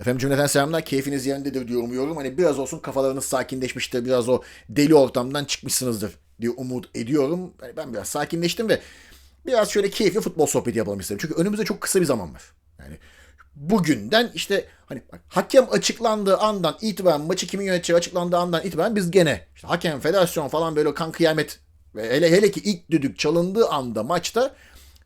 Efendim cümleten selamlar. Keyfiniz yerindedir diye umuyorum. Hani biraz olsun kafalarınız sakinleşmiştir. Biraz o deli ortamdan çıkmışsınızdır diye umut ediyorum. Hani ben biraz sakinleştim ve biraz şöyle keyifli futbol sohbeti yapalım istedim. Çünkü önümüzde çok kısa bir zaman var. Yani bugünden işte hani hakem açıklandığı andan itibaren maçı kimin yöneteceği açıklandığı andan itibaren biz gene işte hakem, federasyon falan böyle kan kıyamet ve hele hele ki ilk düdük çalındığı anda maçta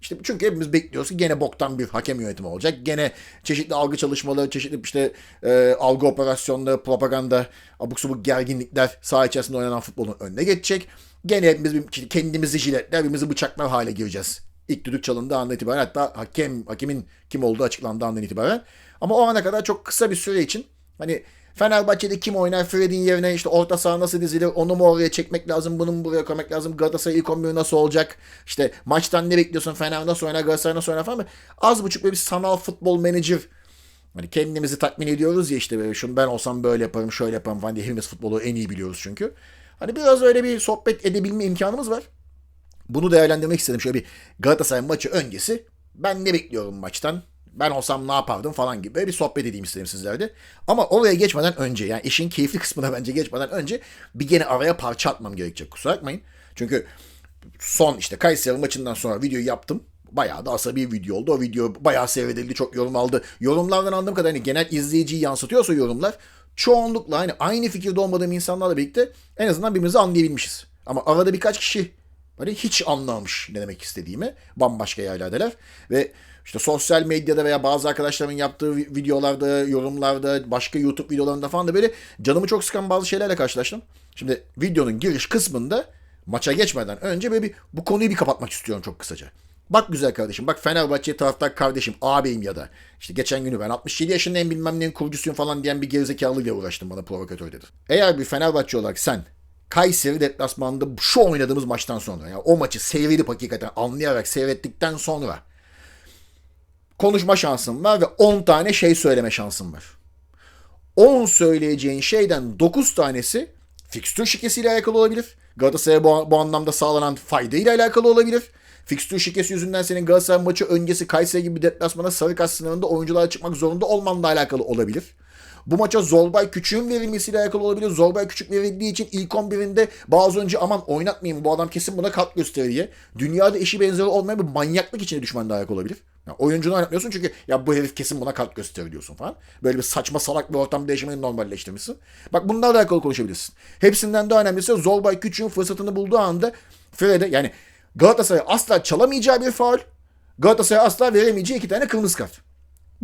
işte çünkü hepimiz bekliyoruz ki gene boktan bir hakem yönetimi olacak. Gene çeşitli algı çalışmaları, çeşitli işte e, algı operasyonları, propaganda, abuk subuk gerginlikler saha içerisinde oynanan futbolun önüne geçecek. Gene hepimiz kendimizi jiletler, birbirimizi bıçaklar hale gireceğiz. İlk düdük çalındığı andan itibaren hatta hakem, hakemin kim olduğu açıklandığı andan itibaren. Ama o ana kadar çok kısa bir süre için hani Fenerbahçe'de kim oynar? Fred'in yerine işte orta saha nasıl dizilir? Onu mu oraya çekmek lazım? Bunu mu buraya koymak lazım? Galatasaray ilk 11 nasıl olacak? İşte maçtan ne bekliyorsun? Fener nasıl oynar? Galatasaray nasıl oynar falan. Az buçuk böyle bir sanal futbol menajer Hani kendimizi tatmin ediyoruz ya işte böyle şunu ben olsam böyle yaparım şöyle yaparım falan diye hepimiz futbolu en iyi biliyoruz çünkü. Hani biraz öyle bir sohbet edebilme imkanımız var. Bunu değerlendirmek istedim. Şöyle bir Galatasaray maçı öncesi ben ne bekliyorum maçtan? Ben olsam ne yapardım falan gibi bir sohbet edeyim istedim sizlerde. Ama oraya geçmeden önce yani işin keyifli kısmına bence geçmeden önce bir gene araya parça atmam gerekecek kusura bakmayın. Çünkü son işte Kayseri maçından sonra videoyu yaptım. Bayağı da asabi bir video oldu. O video bayağı seyredildi. Çok yorum aldı. Yorumlardan anladığım kadar hani genel izleyiciyi yansıtıyorsa yorumlar çoğunlukla hani aynı fikirde olmadığım insanlarla birlikte en azından birbirimizi anlayabilmişiz. Ama arada birkaç kişi hani hiç anlamamış ne demek istediğimi. Bambaşka yerlerdeler. Ve işte sosyal medyada veya bazı arkadaşlarımın yaptığı vi- videolarda, yorumlarda, başka YouTube videolarında falan da böyle canımı çok sıkan bazı şeylerle karşılaştım. Şimdi videonun giriş kısmında maça geçmeden önce böyle bir bu konuyu bir kapatmak istiyorum çok kısaca. Bak güzel kardeşim. Bak Fenerbahçe taraftar kardeşim, ağabeyim ya da işte geçen günü ben 67 yaşındayım bilmem neyin kurucusuyum falan diyen bir gerizekalıyla uğraştım bana provokatör dedi. Eğer bir Fenerbahçe olarak sen Kayseri deplasmanında şu oynadığımız maçtan sonra yani o maçı seyredip hakikaten anlayarak seyrettikten sonra konuşma şansın var ve 10 tane şey söyleme şansın var. 10 söyleyeceğin şeyden 9 tanesi fikstür şikesiyle alakalı olabilir. Galatasaray'a bu, bu anlamda sağlanan faydayla alakalı olabilir. Fikstür şikesi yüzünden senin Galatasaray maçı öncesi Kayseri gibi deplasmana sarı kart sınırında oyunculara çıkmak zorunda olmanla alakalı olabilir. Bu maça Zorbay Küçük'ün verilmesiyle alakalı olabilir. Zorbay Küçük verildiği için ilk 11'inde bazı önce aman oynatmayayım bu adam kesin buna kalk gösterir diye. Dünyada eşi benzeri olmayan bir manyaklık içine düşmanla alakalı olabilir. Yani oyuncunu oynatmıyorsun çünkü ya bu herif kesin buna kalk gösterir diyorsun falan. Böyle bir saçma salak bir ortam değişimini normalleştirmişsin. Bak bunlarla alakalı konuşabilirsin. Hepsinden daha önemlisi Zorbay Küçük'ün fırsatını bulduğu anda Fred'e yani Galatasaray asla çalamayacağı bir faul. Galatasaray asla veremeyeceği iki tane kırmızı kart.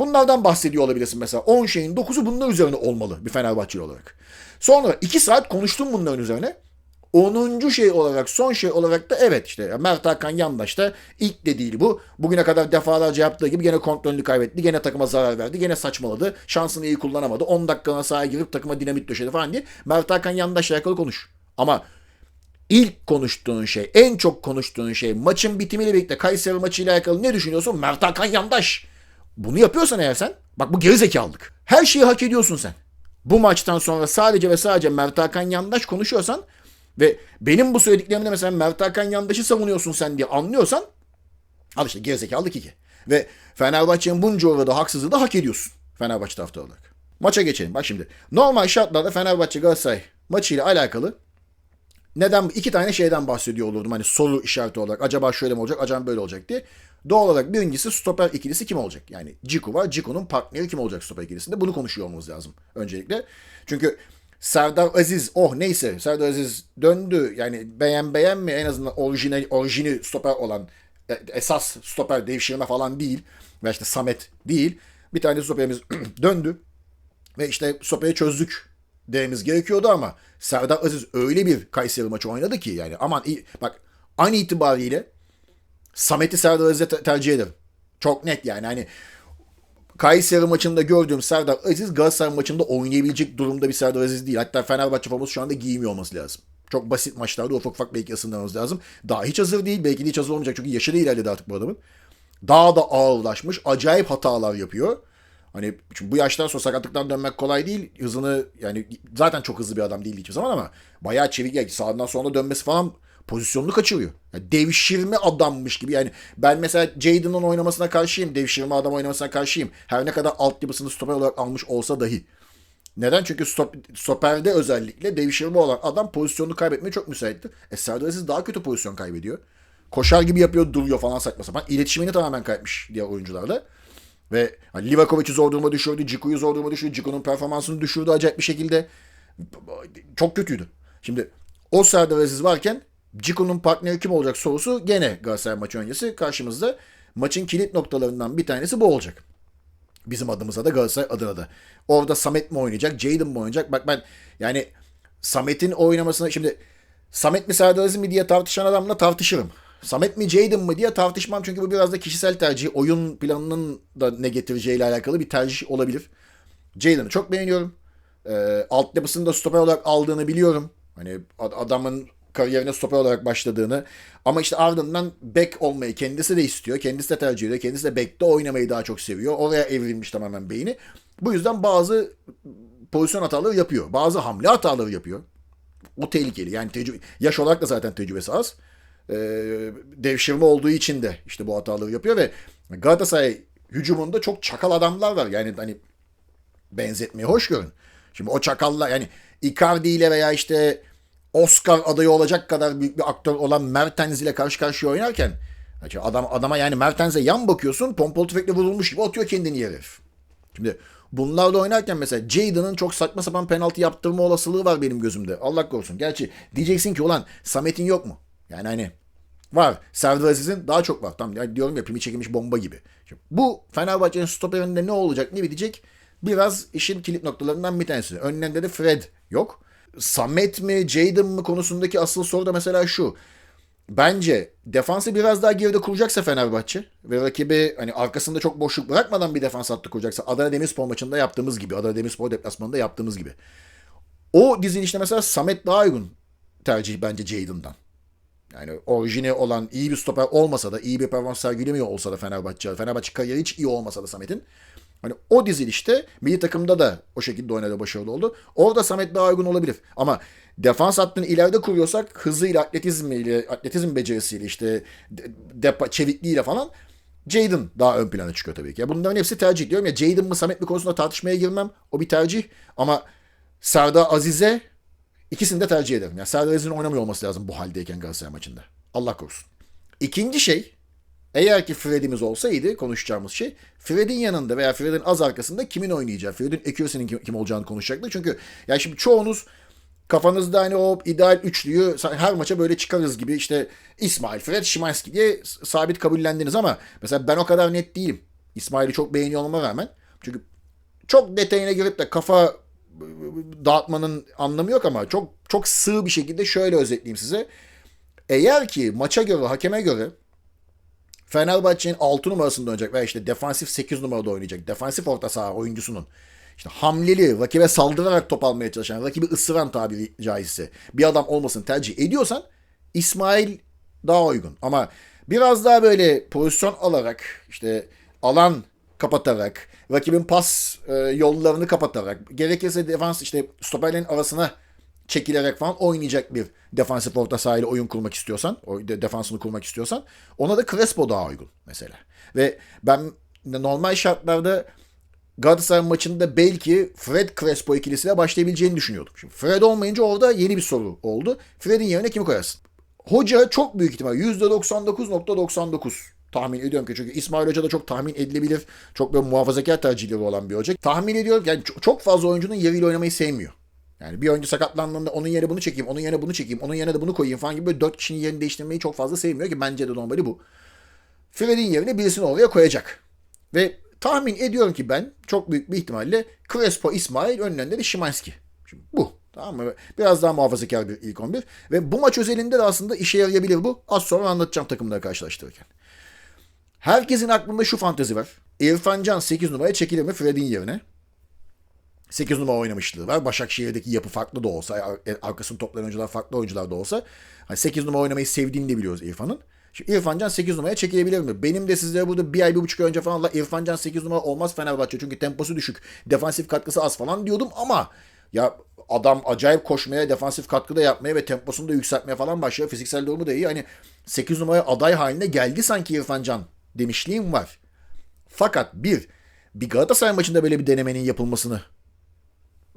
Bunlardan bahsediyor olabilirsin mesela. 10 şeyin 9'u bunlar üzerine olmalı bir Fenerbahçeli olarak. Sonra 2 saat konuştum bunların üzerine. 10. şey olarak son şey olarak da evet işte Mert Hakan Yandaş da ilk de bu. Bugüne kadar defalarca yaptığı gibi gene kontrolünü kaybetti. Gene takıma zarar verdi. Gene saçmaladı. Şansını iyi kullanamadı. 10 dakikana sahaya girip takıma dinamit döşedi falan diye. Mert Hakan Yandaş'la alakalı konuş. Ama ilk konuştuğun şey, en çok konuştuğun şey maçın bitimiyle birlikte Kayseri maçıyla alakalı ne düşünüyorsun? Mert Hakan Yandaş. Bunu yapıyorsan eğer sen, bak bu gerizekalılık. Her şeyi hak ediyorsun sen. Bu maçtan sonra sadece ve sadece Mert Hakan Yandaş konuşuyorsan ve benim bu söylediklerimde mesela Mert Hakan Yandaş'ı savunuyorsun sen diye anlıyorsan al işte gerizekalılık iki. Ve Fenerbahçe'nin bunca uğradığı haksızlığı da hak ediyorsun. Fenerbahçe taraftarı olarak. Maça geçelim. Bak şimdi. Normal şartlarda Fenerbahçe Galatasaray maçıyla alakalı neden iki tane şeyden bahsediyor olurdum hani soru işareti olarak acaba şöyle mi olacak acaba böyle olacak diye. Doğal olarak birincisi stoper ikilisi kim olacak? Yani Ciku var. Ciku'nun partneri kim olacak stoper ikilisinde? Bunu konuşuyor olmamız lazım öncelikle. Çünkü Serdar Aziz oh neyse Serdar Aziz döndü. Yani beğen beğen mi en azından orijinal orijini stoper olan e, esas stoper devşirme falan değil. Ve işte Samet değil. Bir tane stoperimiz döndü. Ve işte sopayı çözdük dememiz gerekiyordu ama Serdar Aziz öyle bir Kayseri maçı oynadı ki yani aman bak an itibariyle Samet'i Serdar Aziz'e te- tercih ederim. Çok net yani hani Kayseri maçında gördüğüm Serdar Aziz Galatasaray maçında oynayabilecek durumda bir Serdar Aziz değil. Hatta Fenerbahçe forması şu anda giymiyor olması lazım. Çok basit maçlarda ufak ufak belki ısınmamız lazım. Daha hiç hazır değil. Belki de hiç hazır olmayacak. Çünkü yaşı da ilerledi artık bu adamın. Daha da ağırlaşmış. Acayip hatalar yapıyor. Hani çünkü bu yaştan sonra sakatlıktan dönmek kolay değil. Hızını yani zaten çok hızlı bir adam değildi hiçbir zaman ama bayağı çevik yani sağından sonra dönmesi falan pozisyonunu kaçırıyor. Yani devşirme adammış gibi. Yani ben mesela Jadon'un oynamasına karşıyım. Devşirme adam oynamasına karşıyım. Her ne kadar altyapısını stoper olarak almış olsa dahi. Neden? Çünkü stop, stoperde özellikle devşirme olan adam pozisyonunu kaybetmeye çok müsaitti. E Serdar Aziz daha kötü pozisyon kaybediyor. Koşar gibi yapıyor, duruyor falan saçma sapan. İletişimini tamamen kaybetmiş diğer oyuncularla. Ve hani Livakovic'i zor duruma düşürdü, Ciku'yu zor duruma düşürdü, Ciku'nun performansını düşürdü acayip bir şekilde. Çok kötüydü. Şimdi o Serdar Aziz varken Ciku'nun partneri kim olacak sorusu gene Galatasaray maçı öncesi karşımızda. Maçın kilit noktalarından bir tanesi bu olacak. Bizim adımıza da Galatasaray adına da. Orada Samet mi oynayacak, Jadon mu oynayacak? Bak ben yani Samet'in oynamasına şimdi Samet mi Serdar Aziz mi diye tartışan adamla tartışırım. Samet mi Jadon mı diye tartışmam çünkü bu biraz da kişisel tercih. Oyun planının da ne getireceğiyle alakalı bir tercih olabilir. Jadon'ı çok beğeniyorum. E, altyapısını da stoper olarak aldığını biliyorum. Hani adamın kariyerine stoper olarak başladığını ama işte ardından back olmayı kendisi de istiyor. Kendisi de tercih ediyor. Kendisi de back'te oynamayı daha çok seviyor. Oraya evrilmiş tamamen beyni. Bu yüzden bazı pozisyon hataları yapıyor. Bazı hamle hataları yapıyor. O tehlikeli. Yani tecrübe, yaş olarak da zaten tecrübesi az. Ee, devşirme olduğu için de işte bu hataları yapıyor ve Galatasaray hücumunda çok çakal adamlar var. Yani hani benzetmeyi hoş görün. Şimdi o çakallar yani Icardi ile veya işte Oscar adayı olacak kadar büyük bir aktör olan Mertens ile karşı karşıya oynarken adam adama yani Mertens'e yan bakıyorsun pompalı tüfekle vurulmuş gibi atıyor kendini herif. Şimdi bunlarla oynarken mesela Jadon'ın çok saçma sapan penaltı yaptırma olasılığı var benim gözümde. Allah korusun. Gerçi diyeceksin ki ulan Samet'in yok mu? Yani hani var. Serdar Aziz'in daha çok var. Tam yani diyorum ya pimi çekilmiş bomba gibi. Şimdi bu Fenerbahçe'nin stoperinde ne olacak ne bitecek? Biraz işin kilit noktalarından bir tanesi. Önlerinde de Fred yok. Samet mi, Jadon mı konusundaki asıl soru da mesela şu. Bence defansı biraz daha geride kuracaksa Fenerbahçe ve rakibi hani arkasında çok boşluk bırakmadan bir defans hattı kuracaksa Adana Demirspor maçında yaptığımız gibi, Adana Demirspor deplasmanında yaptığımız gibi. O dizilişte mesela Samet daha uygun tercih bence Jadon'dan. Yani orijini olan iyi bir stoper olmasa da iyi bir performans sergilemiyor olsa da Fenerbahçe, Fenerbahçe kariyeri hiç iyi olmasa da Samet'in Hani o dizilişte milli takımda da o şekilde oynadı başarılı oldu. Orada Samet daha uygun olabilir. Ama defans hattını ileride kuruyorsak hızıyla, atletizmiyle, atletizm becerisiyle işte depa, çevikliğiyle falan Jadon daha ön plana çıkıyor tabii ki. Bunların hepsi tercih diyorum ya. Jadon mı Samet mi konusunda tartışmaya girmem. O bir tercih. Ama Serdar Aziz'e ikisini de tercih ederim. Yani Serdar Aziz'in oynamıyor olması lazım bu haldeyken Galatasaray maçında. Allah korusun. İkinci şey eğer ki Fred'imiz olsaydı konuşacağımız şey Fred'in yanında veya Fred'in az arkasında kimin oynayacağı, Fred'in accuracy'nin kim, kim olacağını konuşacaktı. Çünkü yani şimdi çoğunuz kafanızda hani o ideal üçlüyü her maça böyle çıkarız gibi işte İsmail, Fred, Şimanski diye sabit kabullendiniz ama mesela ben o kadar net değilim. İsmail'i çok beğeniyor olmama rağmen. Çünkü çok detayına girip de kafa dağıtmanın anlamı yok ama çok çok sığ bir şekilde şöyle özetleyeyim size. Eğer ki maça göre, hakeme göre Fenerbahçe'nin 6 numarasında oynayacak veya işte defansif 8 numarada oynayacak. Defansif orta saha oyuncusunun işte hamleli, rakibe saldırarak top almaya çalışan, rakibi ısıran tabiri caizse bir adam olmasını tercih ediyorsan İsmail daha uygun. Ama biraz daha böyle pozisyon alarak işte alan kapatarak, rakibin pas e, yollarını kapatarak, gerekirse defans işte stoperlerin arasına çekilerek falan oynayacak bir defansif orta sahayla oyun kurmak istiyorsan, defansını kurmak istiyorsan ona da Crespo daha uygun mesela. Ve ben normal şartlarda Galatasaray maçında belki Fred Crespo ikilisiyle başlayabileceğini düşünüyordum. Şimdi Fred olmayınca orada yeni bir soru oldu. Fred'in yerine kimi koyarsın? Hoca çok büyük ihtimal %99.99 tahmin ediyorum ki çünkü İsmail Hoca da çok tahmin edilebilir. Çok böyle muhafazakar tercihleri olan bir hoca. Tahmin ediyorum yani çok fazla oyuncunun yeriyle oynamayı sevmiyor. Yani bir oyuncu sakatlandığında onun yerine bunu çekeyim, onun yerine bunu çekeyim, onun yerine de bunu koyayım falan gibi böyle dört kişinin yerini değiştirmeyi çok fazla sevmiyor ki bence de normali bu. Fred'in yerine birisini oraya koyacak. Ve tahmin ediyorum ki ben çok büyük bir ihtimalle Crespo, İsmail önlerinde de Şimanski. Şimdi bu. Tamam mı? Biraz daha muhafazakar bir ilk 11. Ve bu maç özelinde de aslında işe yarayabilir bu. Az sonra anlatacağım takımları karşılaştırırken. Herkesin aklında şu fantezi var. İrfan Can 8 numaraya çekilir mi Fred'in yerine? 8 numara oynamışlığı var. Başakşehir'deki yapı farklı da olsa, e, arkasını toplayan oyuncular farklı oyuncular da olsa. Hani 8 numara oynamayı sevdiğini de biliyoruz İrfan'ın. Şimdi İrfan Can 8 numaraya çekilebilir mi? Benim de sizlere burada bir ay bir buçuk ay önce falan İrfan Can 8 numara olmaz Fenerbahçe çünkü temposu düşük. Defansif katkısı az falan diyordum ama Ya adam acayip koşmaya, defansif katkıda yapmaya ve temposunu da yükseltmeye falan başlıyor. Fiziksel durumu da iyi. Hani 8 numara aday haline geldi sanki İrfan Can demişliğim var. Fakat bir, bir Galatasaray maçında böyle bir denemenin yapılmasını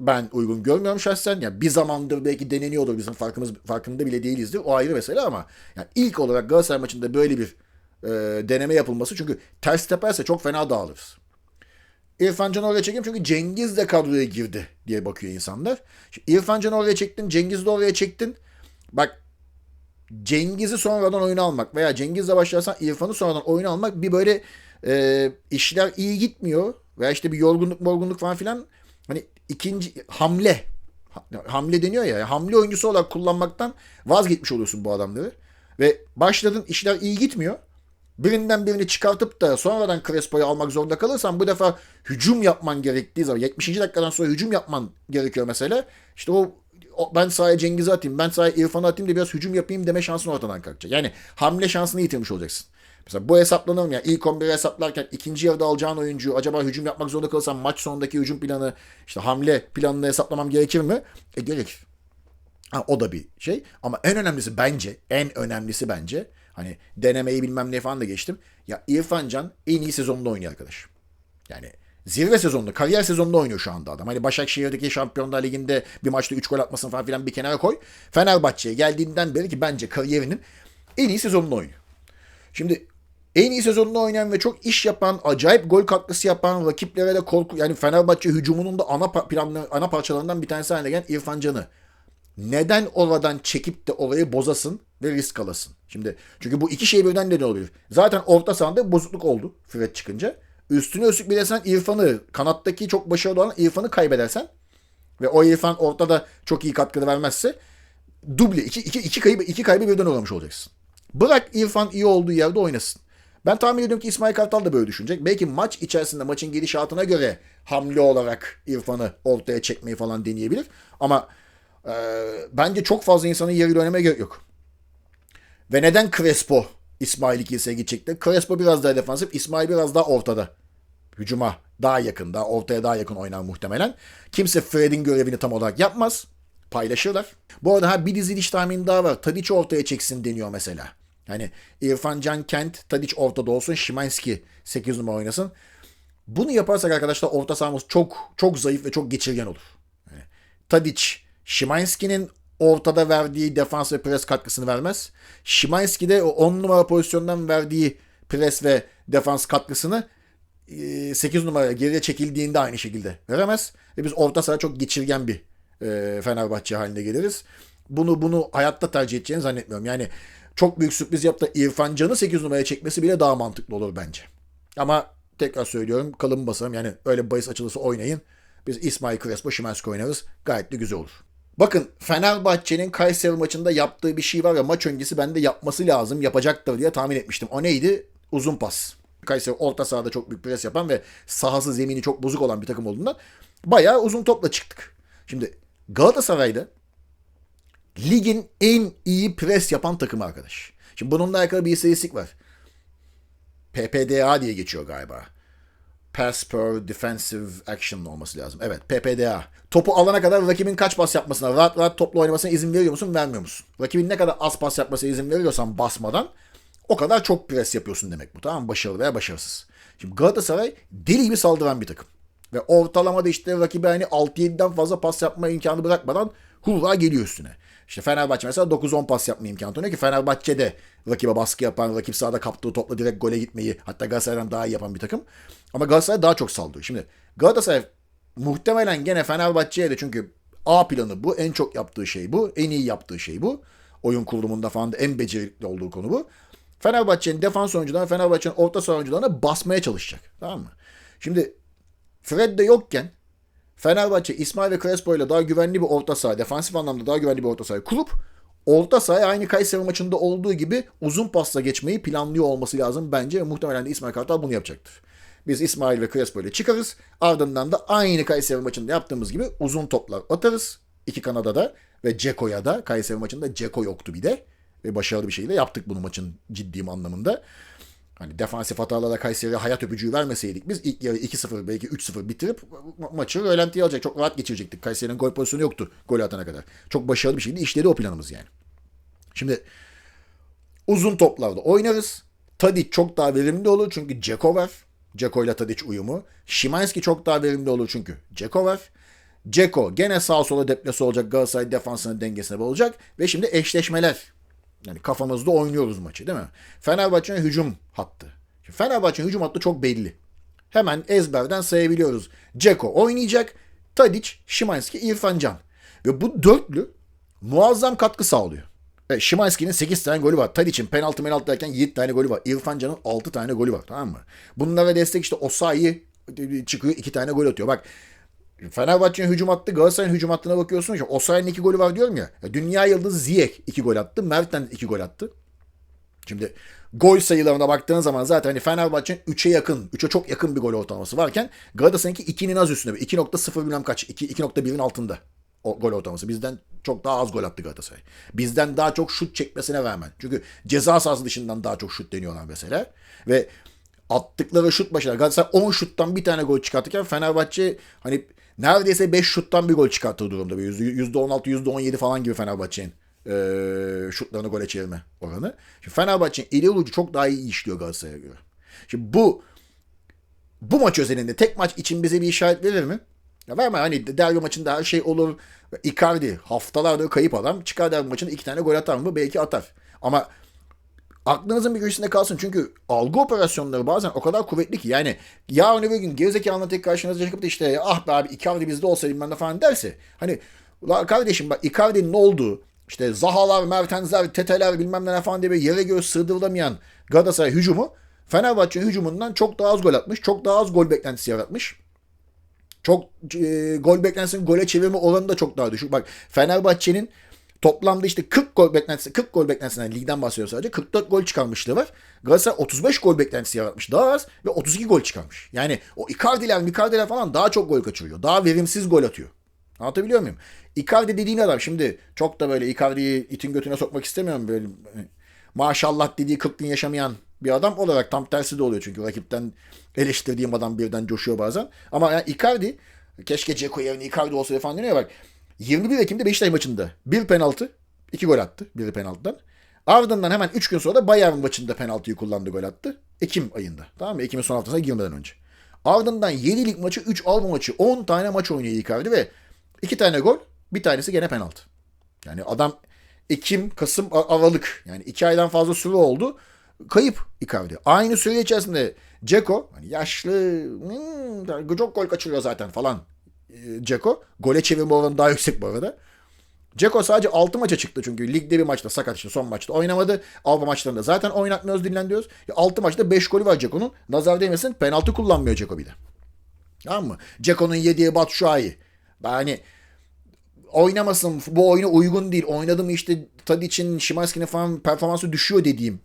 ben uygun görmüyorum şahsen. Yani bir zamandır belki deneniyordur bizim farkımız farkında bile değilizdir. O ayrı mesele ama yani ilk olarak Galatasaray maçında böyle bir e, deneme yapılması çünkü ters teperse çok fena dağılırız. İrfan Can oraya çekeyim çünkü Cengiz de kadroya girdi diye bakıyor insanlar. Şimdi İrfan Can oraya çektin, Cengiz de oraya çektin. Bak Cengiz'i sonradan oyuna almak veya Cengiz'le başlarsan İrfan'ı sonradan oyuna almak bir böyle e, işler iyi gitmiyor veya işte bir yorgunluk morgunluk falan filan ikinci hamle hamle deniyor ya hamle oyuncusu olarak kullanmaktan vazgeçmiş oluyorsun bu adamları ve başladın işler iyi gitmiyor birinden birini çıkartıp da sonradan Crespo'yu almak zorunda kalırsan bu defa hücum yapman gerektiği zaman 70. dakikadan sonra hücum yapman gerekiyor mesela. İşte o, o ben sahaya Cengiz'i atayım, ben sahaya İrfan'ı atayım da biraz hücum yapayım deme şansın ortadan kalkacak. Yani hamle şansını yitirmiş olacaksın. Mesela bu hesaplanır mı ya? İlk 11'i hesaplarken ikinci yarıda alacağın oyuncu acaba hücum yapmak zorunda kalırsan maç sonundaki hücum planı işte hamle planını hesaplamam gerekir mi? E gerekir. Ha, o da bir şey. Ama en önemlisi bence, en önemlisi bence Hani denemeyi bilmem ne falan da geçtim. Ya İrfan Can en iyi sezonunda oynuyor arkadaş. Yani zirve sezonunda, kariyer sezonunda oynuyor şu anda adam. Hani Başakşehir'deki Şampiyonlar Ligi'nde bir maçta 3 gol atmasını falan filan bir kenara koy. Fenerbahçe'ye geldiğinden beri ki bence kariyerinin en iyi sezonunda oynuyor. Şimdi en iyi sezonunda oynayan ve çok iş yapan, acayip gol katkısı yapan, rakiplere de korku yani Fenerbahçe hücumunun da ana planlı, ana parçalarından bir tanesi haline gelen İrfan Can'ı neden oradan çekip de orayı bozasın ve risk alasın? Şimdi çünkü bu iki şey birden neden oluyor. Zaten orta sahada bozukluk oldu Fred çıkınca. Üstüne üstlük bir de sen İrfan'ı kanattaki çok başarılı olan İrfan'ı kaybedersen ve o İrfan ortada çok iyi katkıda vermezse duble iki, iki, iki kaybı iki kaybı birden uğramış olacaksın. Bırak İrfan iyi olduğu yerde oynasın. Ben tahmin ediyorum ki İsmail Kartal da böyle düşünecek. Belki maç içerisinde maçın gidişatına göre hamle olarak İrfan'ı ortaya çekmeyi falan deneyebilir. Ama e, bence çok fazla insanın yeriyle oynamaya gerek yok. Ve neden Crespo İsmail ikilisiye gidecekti? Crespo biraz daha defansif, İsmail biraz daha ortada. Hücuma daha yakın, daha ortaya daha yakın oynar muhtemelen. Kimse Fred'in görevini tam olarak yapmaz. Paylaşırlar. Bu arada ha bir diziliş tahmini daha var. Tadic ortaya çeksin deniyor mesela. Yani İrfan Can Kent, Tadic ortada olsun, Şimanski 8 numara oynasın. Bunu yaparsak arkadaşlar orta sahamız çok çok zayıf ve çok geçirgen olur. Yani, Tadic, Şimanski'nin ortada verdiği defans ve pres katkısını vermez. Şimanski de o 10 numara pozisyondan verdiği pres ve defans katkısını 8 e, numaraya geriye çekildiğinde aynı şekilde veremez. Ve biz orta saha çok geçirgen bir Fenerbahçe haline geliriz. Bunu bunu hayatta tercih edeceğini zannetmiyorum. Yani çok büyük sürpriz yaptı İrfan Can'ı 8 numaraya çekmesi bile daha mantıklı olur bence. Ama tekrar söylüyorum kalın basalım. Yani öyle bahis açılısı oynayın. Biz İsmail Crespo Şimanski oynarız. Gayet de güzel olur. Bakın Fenerbahçe'nin Kayseri maçında yaptığı bir şey var ya maç öncesi bende yapması lazım yapacaktır diye tahmin etmiştim. O neydi? Uzun pas. Kayseri orta sahada çok büyük pres yapan ve sahası zemini çok bozuk olan bir takım olduğundan bayağı uzun topla çıktık. Şimdi Galatasaray'da ligin en iyi pres yapan takımı arkadaş. Şimdi bununla alakalı bir istatistik var. PPDA diye geçiyor galiba. Pass per Defensive Action olması lazım. Evet PPDA. Topu alana kadar rakibin kaç pas yapmasına, rahat rahat topla oynamasına izin veriyor musun, vermiyor musun? Rakibin ne kadar az pas yapmasına izin veriyorsan basmadan o kadar çok pres yapıyorsun demek bu tamam? Başarılı veya başarısız. Şimdi Galatasaray deli gibi saldıran bir takım. Ve ortalamada işte rakibe hani 6-7'den fazla pas yapma imkanı bırakmadan hurra geliyor üstüne. İşte Fenerbahçe mesela 9-10 pas yapma imkanı tanıyor ki Fenerbahçe de rakibe baskı yapan, rakip sahada kaptığı topla direkt gole gitmeyi hatta Galatasaray'dan daha iyi yapan bir takım. Ama Galatasaray daha çok saldırıyor. Şimdi Galatasaray muhtemelen gene Fenerbahçe'ye de çünkü A planı bu. En çok yaptığı şey bu. En iyi yaptığı şey bu. Oyun kurulumunda falan da en becerikli olduğu konu bu. Fenerbahçe'nin defans oyuncularına, Fenerbahçe'nin orta saha oyuncularına basmaya çalışacak. Tamam mı? Şimdi Fred de yokken Fenerbahçe İsmail ve Crespo ile daha güvenli bir orta saha, defansif anlamda daha güvenli bir orta saha kurup orta sahaya aynı Kayseri maçında olduğu gibi uzun pasla geçmeyi planlıyor olması lazım bence. Muhtemelen de İsmail Kartal bunu yapacaktır. Biz İsmail ve Crespo ile çıkarız. Ardından da aynı Kayseri maçında yaptığımız gibi uzun toplar atarız. İki kanada da ve Ceko'ya da Kayseri maçında Ceko yoktu bir de. Ve başarılı bir şekilde yaptık bunu maçın ciddi anlamında. Hani defansif hatalarla Kayseri'ye hayat öpücüğü vermeseydik biz ilk yarı 2-0 belki 3-0 bitirip ma- maçı rölantiye alacak. Çok rahat geçirecektik. Kayseri'nin gol pozisyonu yoktu gol atana kadar. Çok başarılı bir şekilde işledi o planımız yani. Şimdi uzun toplarda oynarız. Tadic çok daha verimli olur çünkü Ceko var. Ceko ile Tadic uyumu. Şimanski çok daha verimli olur çünkü Ceko var. Ceko gene sağ sola deplase olacak Galatasaray defansının dengesine olacak. Ve şimdi eşleşmeler. Yani kafamızda oynuyoruz maçı değil mi? Fenerbahçe'nin hücum hattı. Şimdi Fenerbahçe'nin hücum hattı çok belli. Hemen ezberden sayabiliyoruz. Ceko oynayacak. Tadic, Şimanski, İrfan Can. Ve bu dörtlü muazzam katkı sağlıyor. E, Şimanski'nin 8 tane golü var. Tadic'in penaltı penaltı derken 7 tane golü var. İrfan Can'ın 6 tane golü var. Tamam mı? Bunlara destek işte Osayi çıkıyor 2 tane gol atıyor. Bak Fenerbahçe'nin hücum attı, Galatasaray'ın hücum hattına bakıyorsun. Işte Osayi'nin 2 golü var diyorum ya. ya dünya yıldızı Ziyech 2 gol attı. Mertens 2 gol attı. Şimdi gol sayılarına baktığın zaman zaten hani Fenerbahçe'nin 3'e yakın, 3'e çok yakın bir gol ortalaması varken Galatasaray'ınki 2'nin az üstünde. 2.0 bilmem kaç, 2, 2.1'in altında o gol ortalaması. Bizden çok daha az gol attı Galatasaray. Bizden daha çok şut çekmesine rağmen. Çünkü ceza sahası dışından daha çok şut deniyorlar mesela. Ve attıkları şut başına Galatasaray 10 şuttan bir tane gol çıkartırken Fenerbahçe hani neredeyse 5 şuttan bir gol çıkarttığı durumda. %16, %17 falan gibi Fenerbahçe'nin e, şutlarını gole çevirme oranı. Şimdi Fenerbahçe'nin ileri ucu çok daha iyi işliyor Galatasaray'a göre. Şimdi bu bu maç özelinde tek maç için bize bir işaret verir mi? Ya verme hani derbi maçında her şey olur. Icardi haftalardır kayıp adam. Çıkar derbi maçında iki tane gol atar mı? Belki atar. Ama aklınızın bir köşesinde kalsın. Çünkü algı operasyonları bazen o kadar kuvvetli ki. Yani yarın öbür gün gerizekalı tek karşınıza çıkıp da işte ah be abi Icardi bizde olsaydı ben de falan derse. Hani kardeşim bak Icardi'nin olduğu işte Zahalar, Mertensler, Teteler bilmem ne falan diye bir yere göre sığdırılamayan Galatasaray hücumu Fenerbahçe hücumundan çok daha az gol atmış. Çok daha az gol beklentisi yaratmış. Çok e, gol beklentisinin gole çevirme oranı da çok daha düşük. Bak Fenerbahçe'nin toplamda işte 40 gol beklentisi 40 gol beklentisinden ligden bahsediyor sadece. 44 gol çıkarmışlığı var. Galatasaray 35 gol beklentisi yaratmış daha az ve 32 gol çıkarmış. Yani o Icardi'ler, Icardi'ler falan daha çok gol kaçırıyor. Daha verimsiz gol atıyor. Anlatabiliyor muyum? Icardi dediğin adam şimdi çok da böyle Icardi'yi itin götüne sokmak istemiyorum böyle maşallah dediği 40 gün yaşamayan bir adam olarak tam tersi de oluyor çünkü rakipten eleştirdiğim adam birden coşuyor bazen. Ama yani Icardi keşke Ceko yerine Icardi olsa falan deniyor bak. 21 Ekim'de Beşiktaş maçında bir penaltı, iki gol attı. Biri penaltıdan. Ardından hemen 3 gün sonra da Bayern maçında penaltıyı kullandı gol attı. Ekim ayında. Tamam mı? Ekim'in son haftasına girmeden önce. Ardından 7 lig maçı, 3 Avrupa maçı, 10 tane maç oynuyor Icardi ve 2 tane gol, bir tanesi gene penaltı. Yani adam Ekim, Kasım, Aralık yani 2 aydan fazla süre oldu. Kayıp Icardi. Aynı süre içerisinde Ceko hani yaşlı hmm, çok gol kaçırıyor zaten falan Ceko. Gole çevirme oranı daha yüksek bu arada. Ceko sadece 6 maça çıktı çünkü ligde bir maçta sakat işte son maçta oynamadı. Avrupa maçlarında zaten oynatmıyoruz dinlendiriyoruz. 6 maçta 5 golü var Ceko'nun. Nazar değmesin penaltı kullanmıyor Ceko bir de. Tamam mı? Ceko'nun yediği Batshuayi. Yani oynamasın bu oyuna uygun değil. Oynadı mı işte Tadic'in, Şimanski'nin falan performansı düşüyor dediğim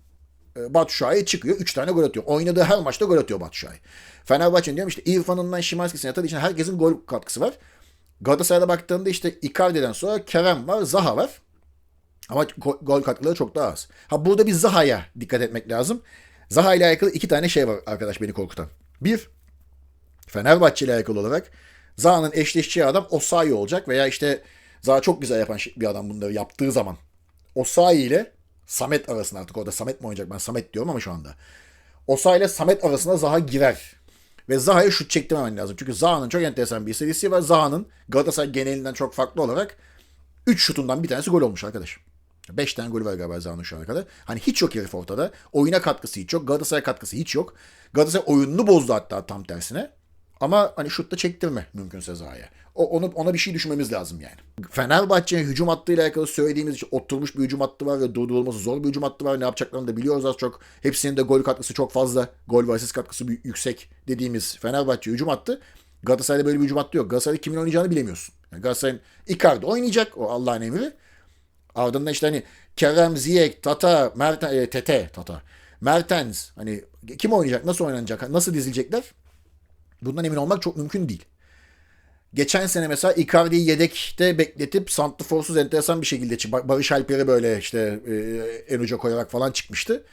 Batshuayi çıkıyor. 3 tane gol atıyor. Oynadığı her maçta gol atıyor Batshuayi. Fenerbahçe'nin diyorum işte İrfan'ından Şimanski'sine tabii için herkesin gol katkısı var. Galatasaray'da baktığında işte Icardi'den sonra Kerem var, Zaha var. Ama gol katkıları çok daha az. Ha burada bir Zaha'ya dikkat etmek lazım. Zaha ile alakalı iki tane şey var arkadaş beni korkutan. Bir, Fenerbahçe ile alakalı olarak Zaha'nın eşleşeceği adam Osayi olacak veya işte Zaha çok güzel yapan bir adam bunları yaptığı zaman. Osayi ile Samet arasında artık orada Samet mi oynayacak ben Samet diyorum ama şu anda. Osa ile Samet arasında Zaha girer. Ve Zaha'ya şut çektirmemen lazım. Çünkü Zaha'nın çok enteresan bir serisi var. Zaha'nın Galatasaray genelinden çok farklı olarak 3 şutundan bir tanesi gol olmuş arkadaş. 5 tane golü var galiba Zaha'nın şu ana kadar. Hani hiç yok herif ortada. Oyuna katkısı hiç yok. Galatasaray katkısı hiç yok. Galatasaray oyununu bozdu hatta tam tersine. Ama hani şutta çektirme mümkünse Zaha'ya. O, onu, ona bir şey düşünmemiz lazım yani. Fenerbahçe'nin hücum hattıyla alakalı söylediğimiz için oturmuş bir hücum hattı var ve durdurulması zor bir hücum hattı var. Ne yapacaklarını da biliyoruz az çok. Hepsinin de gol katkısı çok fazla. Gol ve asist katkısı yüksek dediğimiz Fenerbahçe hücum hattı. Galatasaray'da böyle bir hücum hattı yok. Galatasaray'da kimin oynayacağını bilemiyorsun. Yani Galatasaray'ın Icardi oynayacak. O Allah'ın emri. Ardından işte hani Kerem, Ziyech, Tata, Mertens, e, Tete, Tata. Mertens. Hani kim oynayacak? Nasıl oynanacak? Nasıl dizilecekler? Bundan emin olmak çok mümkün değil. Geçen sene mesela Icardi'yi yedekte bekletip Santiforsuz enteresan bir şekilde Barış Alper'i böyle işte e, en uca koyarak falan çıkmıştı.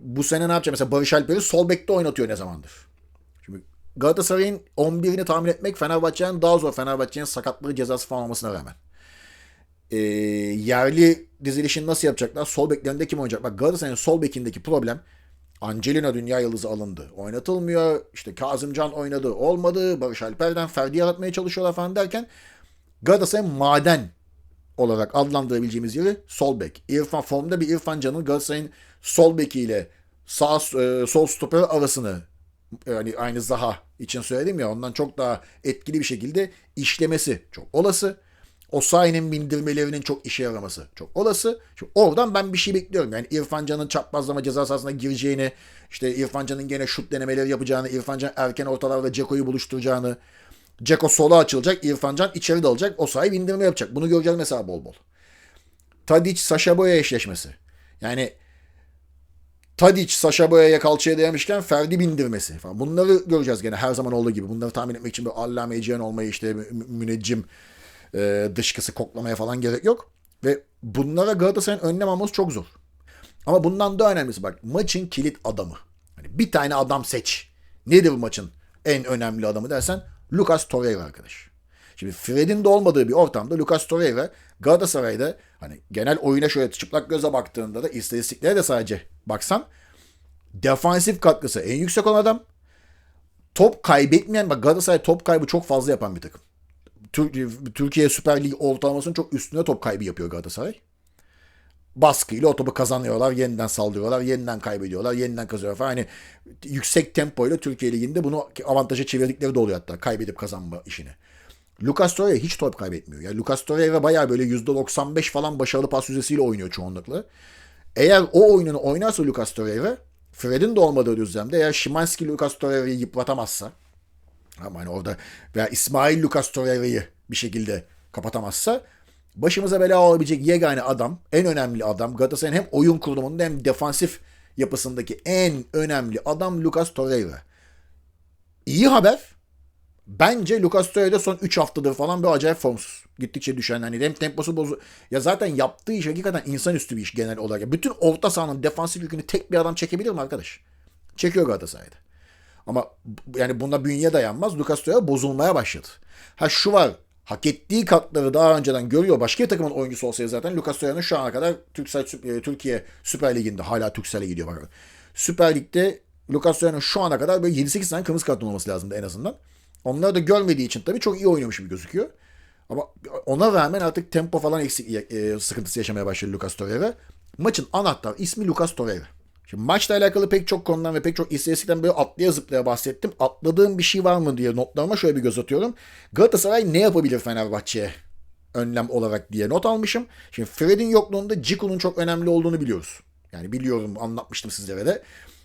bu sene ne yapacak? Mesela Barış Alper'i sol bekte oynatıyor ne zamandır? Şimdi Galatasaray'ın 11'ini tahmin etmek Fenerbahçe'nin daha zor. Fenerbahçe'nin sakatlığı cezası falan olmasına rağmen. Ee, yerli dizilişini nasıl yapacaklar? Sol beklerinde kim oynayacak? Bak Galatasaray'ın sol bekindeki problem Angelina dünya yıldızı alındı. Oynatılmıyor. İşte Kazımcan oynadı. Olmadı. Barış Alper'den Ferdi yaratmaya çalışıyorlar falan derken Galatasaray'ın maden olarak adlandırabileceğimiz yeri sol bek. İrfan formda bir İrfan Can'ın Galatasaray'ın sol bekiyle sağ e, sol stoper arasını yani aynı Zaha için söyledim ya ondan çok daha etkili bir şekilde işlemesi çok olası. Osayi'nin bindirmelerinin çok işe yaraması çok olası. Şimdi oradan ben bir şey bekliyorum. Yani İrfan Can'ın çaprazlama ceza sahasına gireceğini, işte İrfan Can'ın gene şut denemeleri yapacağını, İrfan Can erken ortalarda Ceko'yu buluşturacağını, Ceko sola açılacak, İrfan Can içeri dalacak, Osayi bindirme yapacak. Bunu göreceğiz mesela bol bol. Tadic, Sasha Boya eşleşmesi. Yani Tadic, Sasha Boya'ya kalçaya dayamışken Ferdi bindirmesi falan. Bunları göreceğiz gene her zaman olduğu gibi. Bunları tahmin etmek için bir allame cihan olmayı işte müneccim e, dışkısı koklamaya falan gerek yok. Ve bunlara Galatasaray'ın önlem alması çok zor. Ama bundan da önemlisi bak maçın kilit adamı. Hani bir tane adam seç. Nedir maçın en önemli adamı dersen Lucas Torreira arkadaş. Şimdi Fred'in de olmadığı bir ortamda Lucas Torreira Galatasaray'da hani genel oyuna şöyle çıplak göze baktığında da istatistiklere de sadece baksan defansif katkısı en yüksek olan adam. Top kaybetmeyen bak Galatasaray top kaybı çok fazla yapan bir takım. Türkiye Süper Lig ortalamasının çok üstünde top kaybı yapıyor Galatasaray. Baskıyla o topu kazanıyorlar, yeniden saldırıyorlar, yeniden kaybediyorlar, yeniden kazanıyorlar falan. Hani yüksek tempoyla Türkiye Ligi'nde bunu avantaja çevirdikleri de oluyor hatta kaybedip kazanma işini. Lucas Torreira hiç top kaybetmiyor. Yani Lucas Torreira bayağı böyle %95 falan başarılı pas yüzdesiyle oynuyor çoğunlukla. Eğer o oyununu oynarsa Lucas Torreira, Fred'in de olmadığı düzlemde eğer Şimanski Lucas Torreira'yı yıpratamazsa ama hani orada veya İsmail Lucas Torreira'yı bir şekilde kapatamazsa başımıza bela olabilecek yegane adam, en önemli adam Galatasaray'ın hem oyun kurulumunda hem defansif yapısındaki en önemli adam Lucas Torreira. İyi haber. Bence Lucas Torreira son 3 haftadır falan bir acayip formsuz. Gittikçe düşen hani hem temposu bozu. Ya zaten yaptığı iş hakikaten insanüstü bir iş genel olarak. Bütün orta sahanın defansif yükünü tek bir adam çekebilir mi arkadaş? Çekiyor Galatasaray'da. Ama yani buna bünye dayanmaz. Lucas Torreira bozulmaya başladı. Ha şu var. Hak ettiği katları daha önceden görüyor. Başka bir takımın oyuncusu olsaydı zaten Lucas Torreira'nın şu ana kadar Türksel, e, Türkiye Süper Ligi'nde hala Türksel'e gidiyor bakın. Süper Lig'de Lucas Torreira'nın şu ana kadar böyle 7-8 tane kırmızı kart olması lazımdı en azından. Onları da görmediği için tabii çok iyi oynamış gibi gözüküyor. Ama ona rağmen artık tempo falan eksik e, sıkıntısı yaşamaya başladı Lucas Torreira. Maçın anahtar ismi Lucas Torreira. Şimdi maçla alakalı pek çok konudan ve pek çok istatistikten böyle atlaya zıplaya bahsettim. Atladığım bir şey var mı diye notlarıma şöyle bir göz atıyorum. Galatasaray ne yapabilir Fenerbahçe'ye önlem olarak diye not almışım. Şimdi Fred'in yokluğunda Ciku'nun çok önemli olduğunu biliyoruz. Yani biliyorum anlatmıştım sizlere de.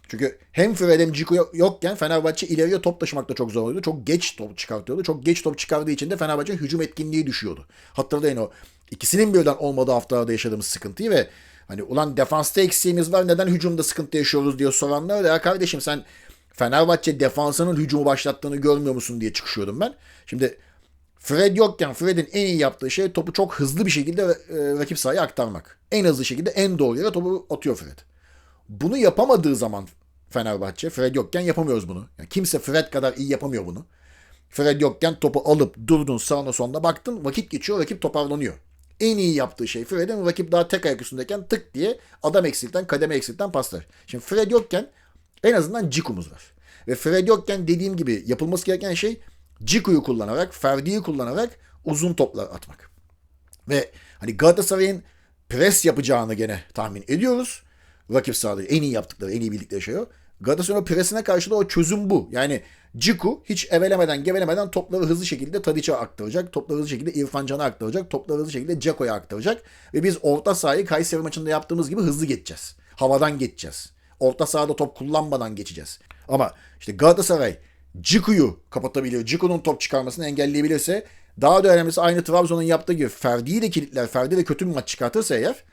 Çünkü hem Fred hem Ciku yokken Fenerbahçe ileriye top taşımakta çok zor oluyordu. Çok geç top çıkartıyordu. Çok geç top çıkardığı için de Fenerbahçe hücum etkinliği düşüyordu. Hatırlayın o ikisinin birden olmadığı haftalarda yaşadığımız sıkıntıyı ve Hani ulan defansta eksiğimiz var neden hücumda sıkıntı yaşıyoruz diye soranlar da ya kardeşim sen Fenerbahçe defansının hücumu başlattığını görmüyor musun diye çıkışıyordum ben. Şimdi Fred yokken Fred'in en iyi yaptığı şey topu çok hızlı bir şekilde e, rakip sahaya aktarmak. En hızlı şekilde en doğru yere topu atıyor Fred. Bunu yapamadığı zaman Fenerbahçe, Fred yokken yapamıyoruz bunu. Yani kimse Fred kadar iyi yapamıyor bunu. Fred yokken topu alıp durdun sağına sonuna baktın vakit geçiyor rakip toparlanıyor en iyi yaptığı şey Fred'in rakip daha tek ayak üstündeyken tık diye adam eksikten kademe eksikten paslar. Şimdi Fred yokken en azından Ciku'muz var. Ve Fred yokken dediğim gibi yapılması gereken şey Ciku'yu kullanarak, Ferdi'yi kullanarak uzun toplar atmak. Ve hani Galatasaray'ın pres yapacağını gene tahmin ediyoruz. Rakip sahada en iyi yaptıkları, en iyi bildikleri şey o. Galatasaray'ın presine karşı da o çözüm bu. Yani Ciku hiç evelemeden gevelemeden topları hızlı şekilde Tadic'e aktaracak. Topları hızlı şekilde İrfan Can'a aktaracak. Topları hızlı şekilde Ceko'ya aktaracak. Ve biz orta sahayı Kayseri maçında yaptığımız gibi hızlı geçeceğiz. Havadan geçeceğiz. Orta sahada top kullanmadan geçeceğiz. Ama işte Galatasaray Ciku'yu kapatabiliyor. Ciku'nun top çıkarmasını engelleyebilirse daha da önemlisi aynı Trabzon'un yaptığı gibi Ferdi'yi de kilitler. Ferdi de kötü bir maç çıkartırsa eğer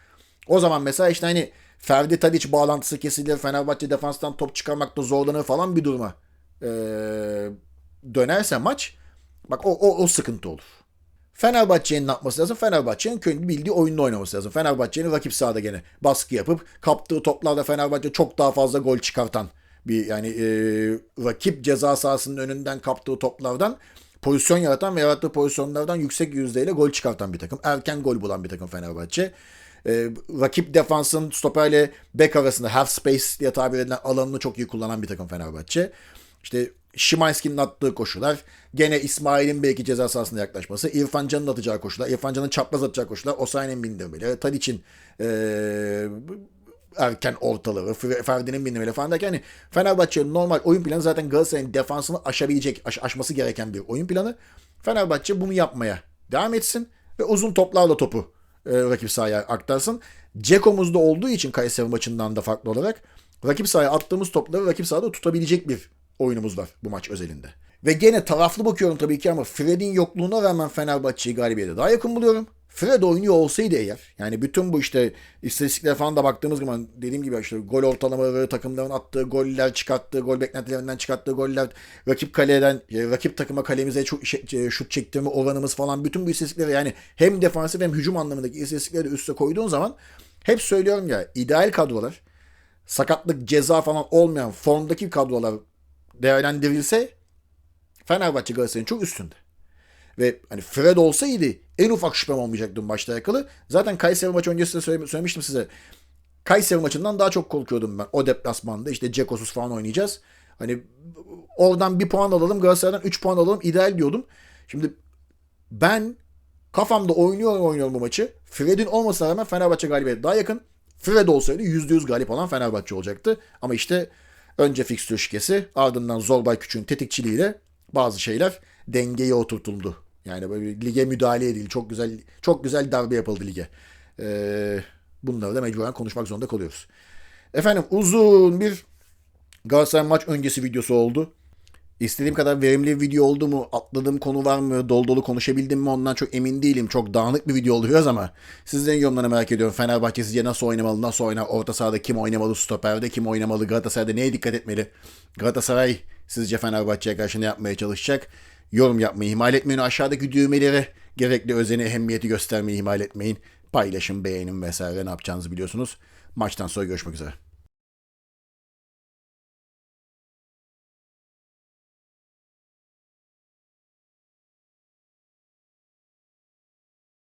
o zaman mesela işte hani Ferdi Tadic bağlantısı kesilir. Fenerbahçe defanstan top çıkarmakta zorlanır falan bir duruma e, dönerse maç bak o, o, o sıkıntı olur. Fenerbahçe'nin ne yapması lazım? Fenerbahçe'nin kendi bildiği oyunda oynaması lazım. Fenerbahçe'nin rakip sahada gene baskı yapıp kaptığı toplarda Fenerbahçe çok daha fazla gol çıkartan bir yani e, rakip ceza sahasının önünden kaptığı toplardan pozisyon yaratan ve yarattığı pozisyonlardan yüksek yüzdeyle gol çıkartan bir takım. Erken gol bulan bir takım Fenerbahçe. E, rakip defansın stoperle bek arasında half space diye tabir edilen alanını çok iyi kullanan bir takım Fenerbahçe. İşte Şimanski'nin attığı koşular, gene İsmail'in belki ceza sahasına yaklaşması, İrfan Can'ın atacağı koşular, İrfan Can'ın çapraz atacağı koşular, Osayi'nin bindirmeleri, Tadic'in e, erken ortaları, Ferdi'nin bindirmeleri falan derken hani Fenerbahçe'nin normal oyun planı zaten Galatasaray'ın defansını aşabilecek, aş- aşması gereken bir oyun planı. Fenerbahçe bunu yapmaya devam etsin ve uzun toplarla topu e, rakip sahaya aktarsın. Ceko'muzda olduğu için Kayseri maçından da farklı olarak rakip sahaya attığımız topları rakip sahada tutabilecek bir oyunumuz var bu maç özelinde. Ve gene taraflı bakıyorum tabii ki ama Fred'in yokluğuna rağmen Fenerbahçe'yi galibiyete daha yakın buluyorum. Fred oynuyor olsaydı eğer yani bütün bu işte istatistiklere falan da baktığımız zaman dediğim gibi işte gol ortalamaları, takımların attığı goller, çıkarttığı gol beklentilerinden çıkarttığı goller, rakip kaleden, e, rakip takıma kalemize çok şey- şut çektirme oranımız falan bütün bu istatistikleri yani hem defansif hem hücum anlamındaki istatistikleri üste koyduğun zaman hep söylüyorum ya ideal kadrolar sakatlık ceza falan olmayan formdaki kadrolar değerlendirilse Fenerbahçe Galatasaray'ın çok üstünde. Ve hani Fred olsaydı en ufak şüphem olmayacaktı bu maçla alakalı. Zaten Kayseri maçı öncesinde söyle- söylemiştim size. Kayseri maçından daha çok korkuyordum ben. O deplasmanda işte Cekosuz falan oynayacağız. Hani oradan bir puan alalım Galatasaray'dan 3 puan alalım ideal diyordum. Şimdi ben kafamda oynuyorum oynuyorum bu maçı. Fred'in olmasına rağmen Fenerbahçe galibiyeti daha yakın. Fred olsaydı %100 galip olan Fenerbahçe olacaktı. Ama işte önce fikstür şikesi ardından Zorbay Küçük'ün tetikçiliğiyle bazı şeyler dengeye oturtuldu. Yani böyle lige müdahale edildi. Çok güzel çok güzel darbe yapıldı lige. Ee, bunları da mecburen konuşmak zorunda kalıyoruz. Efendim uzun bir Galatasaray maç öncesi videosu oldu. İstediğim kadar verimli bir video oldu mu? Atladığım konu var mı? Dolu dolu konuşabildim mi? Ondan çok emin değilim. Çok dağınık bir video oluyoruz ama sizlerin yorumlarını merak ediyorum. Fenerbahçe sizce nasıl oynamalı? Nasıl oynar? Orta sahada kim oynamalı? Stoperde kim oynamalı? Galatasaray'da neye dikkat etmeli? Galatasaray sizce Fenerbahçe'ye karşı ne yapmaya çalışacak? Yorum yapmayı ihmal etmeyin. Aşağıdaki düğmelere gerekli özeni, ehemmiyeti göstermeyi ihmal etmeyin. Paylaşın, beğenin vesaire ne yapacağınızı biliyorsunuz. Maçtan sonra görüşmek üzere.